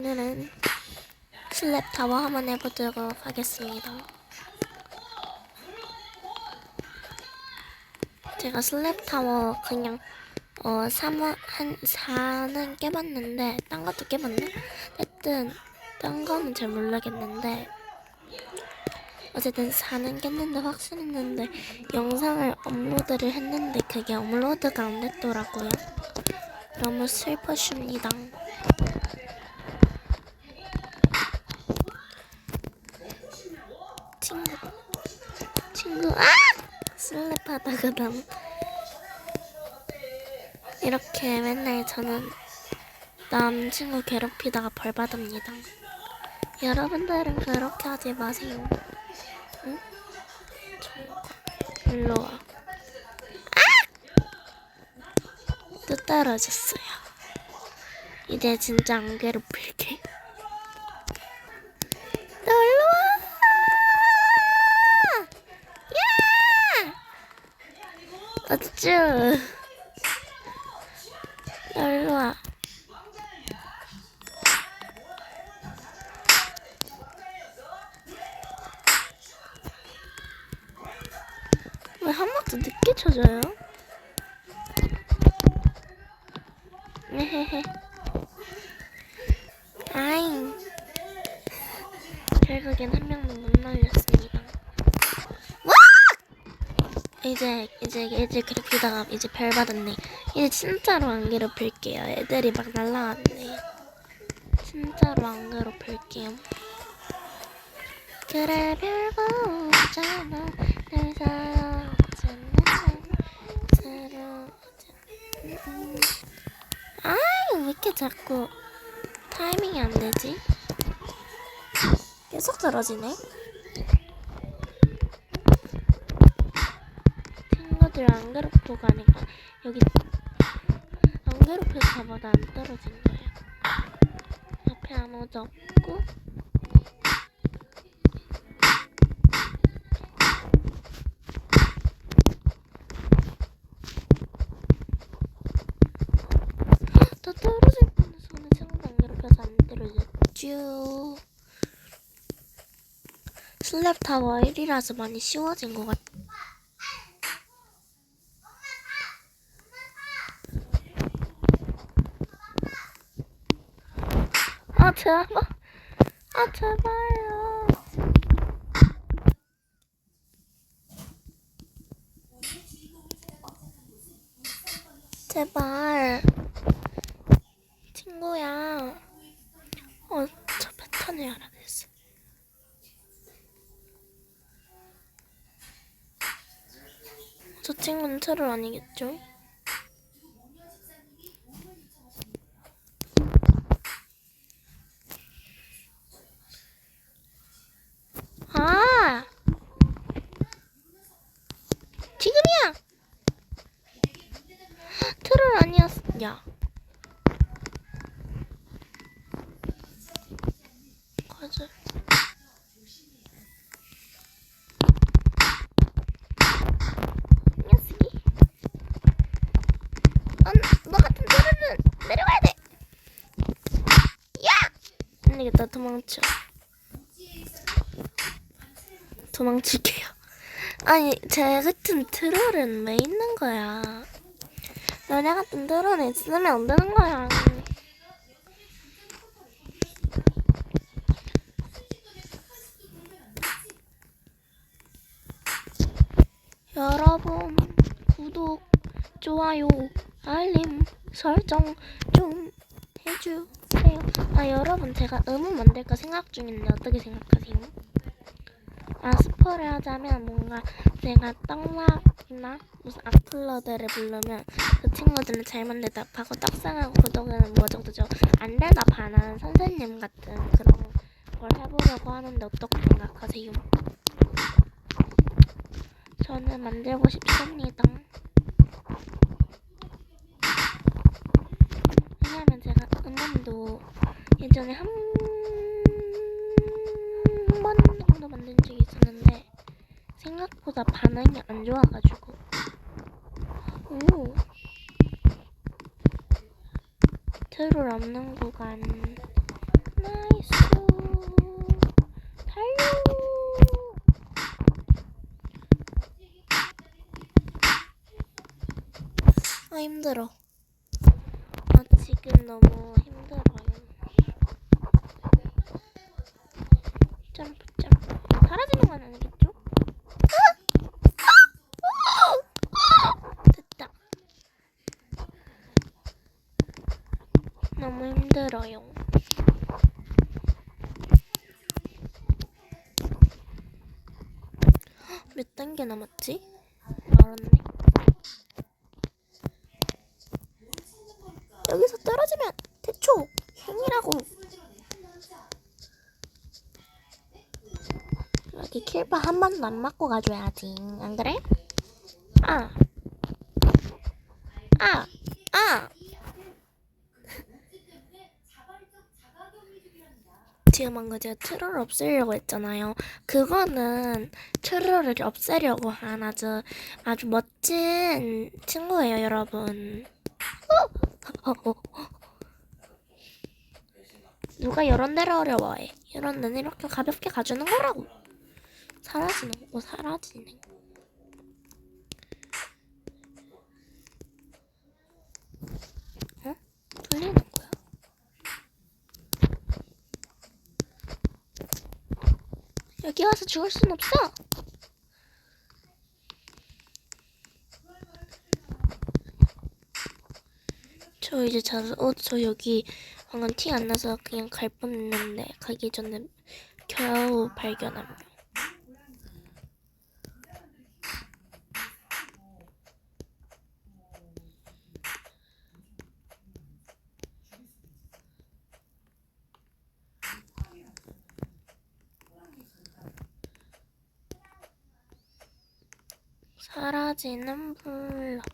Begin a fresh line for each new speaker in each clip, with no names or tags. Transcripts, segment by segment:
오늘은 슬랩 타워 한번 해보도록 하겠습니다. 제가 슬랩 타워 그냥 어 3원 한 4는 깨봤는데 딴 것도 깨봤나? 하여튼 딴 거는 잘 모르겠는데 어쨌든 4는 깼는데 확실했는데 영상을 업로드를 했는데 그게 업로드가 안 됐더라고요. 너무 슬퍼십니다. 친구 친구 아 슬랩하다가 남 이렇게 맨날 저는 남 친구 괴롭히다가 벌 받습니다. 여러분들은 그렇게 하지 마세요. 응? 일로 와. 아! 또 떨어졌어요. 이제 진짜 안 괴롭힐게. 놀러 와! 야! 어쭈? 놀러 와. 왜 한 번도 늦게 쳐져요? 헤헤헤. 아잉. 결국엔 한 명도 못 날렸습니다. 와! 이제 이제 이제 괴롭히다가 이제 별 받았네. 이제 진짜로 안 괴롭힐게요. 애들이 막 날라왔네. 진짜로 안 괴롭힐게요. 그래 별거 없잖아 날 사랑하잖아 들어오자 아유 왜 이렇게 자꾸 타이밍이 안 되지? 계속 떨어지네. 친구들 안 괴롭고 가니까 여기 안 괴롭힐까 보다 안 떨어진 거예요. 옆에 아무도 없고 더 떨어질 뻔해서 오늘 친구도 안 괴롭혀서 안 떨어졌죠. 슬랩 타워 1이라서 많이 쉬워진 것 같아. 아 제발, 아 제발요. 제발, 친구야. 어, 저 패턴을 알아냈어. 저 친구는 트롤 아니겠죠? 아! 지금이야! 트롤 아니었어. 야. 과자. 녀석이. 넌, 너 같은 트롤은 내려가야 돼! 야! 안 되겠다, 도망쳐. 도망칠게요. 아니, 제 같은 트롤은 왜 있는 거야? 너네 같은 트롤은 있으면 안 되는 거야. 여러분, 구독, 좋아요, 알림, 설정 좀 해주세요. 아, 여러분, 제가 음원 만들까 생각 중인데 어떻게 생각하세요? 아, 스포를 하자면 뭔가 제가 떡락이 나 무슨 악플러들을 부르면 그 친구들은 잘못 대답하고 떡상하고 구독은 뭐 정도죠. 안 대답하는 선생님 같은 그런 걸 해보려고 하는데 어떻게 생각하세요? 저는 만들고 싶습니다. 왜냐면 제가 음원도 예전에 한 번 생각보다 반응이 안 좋아가지고. 오. 트롤 없는 구간. 나이스. 달려. 아 힘들어. 아 지금 너무 힘들어요. 점프 점프. 힘들어요. 몇 단계 남았지? 말았네. 여기서 떨어지면 대초 행이라고. 여기 킬바 한 번도 안 맞고 가줘야지. 안 그래? 아. 아. 아. 지금 제가 트롤 없애려고 했잖아요. 그거는 트롤을 없애려고 한 아주 아주 멋진 친구예요, 여러분. 어, 어, 어. 누가 이런 데를 어려워해? 이런 데는 이렇게 가볍게 가주는 거라고. 사라지는 거 사라지네. 어? 돌리는 거야? 여기 와서 죽을 순 없어. 저 이제 자서 어, 저 여기 방금 티 안 나서 그냥 갈 뻔했는데 가기 전에 겨우 발견합니다. 사라지는 블럭.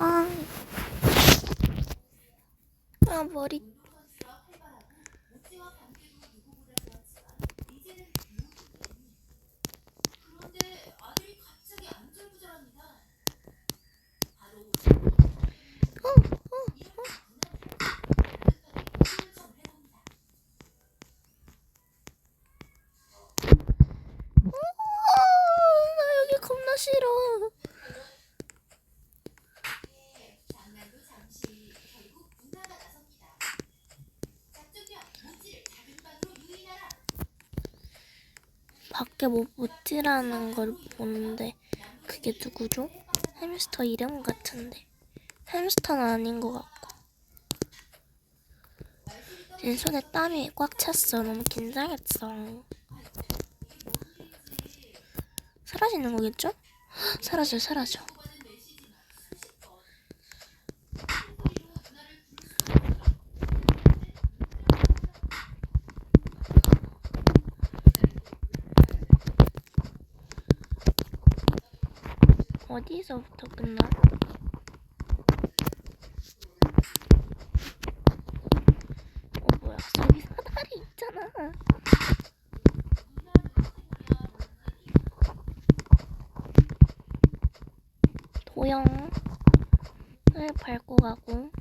아, 아 머리. 어, 어, 어. 어, 나 여기 겁나 싫어. 밖에 뭐 못지라는 걸 보는데 그게 누구죠? 햄스터 이름 같은데. 햄스터는 아닌 것 같고. 지금 손에 땀이 꽉 찼어. 너무 긴장했어. 사라지는 거겠죠? 사라져 사라져 어디서부터 끝나? 어 뭐야. 저기 사다리 있잖아. 도영을 밟고 가고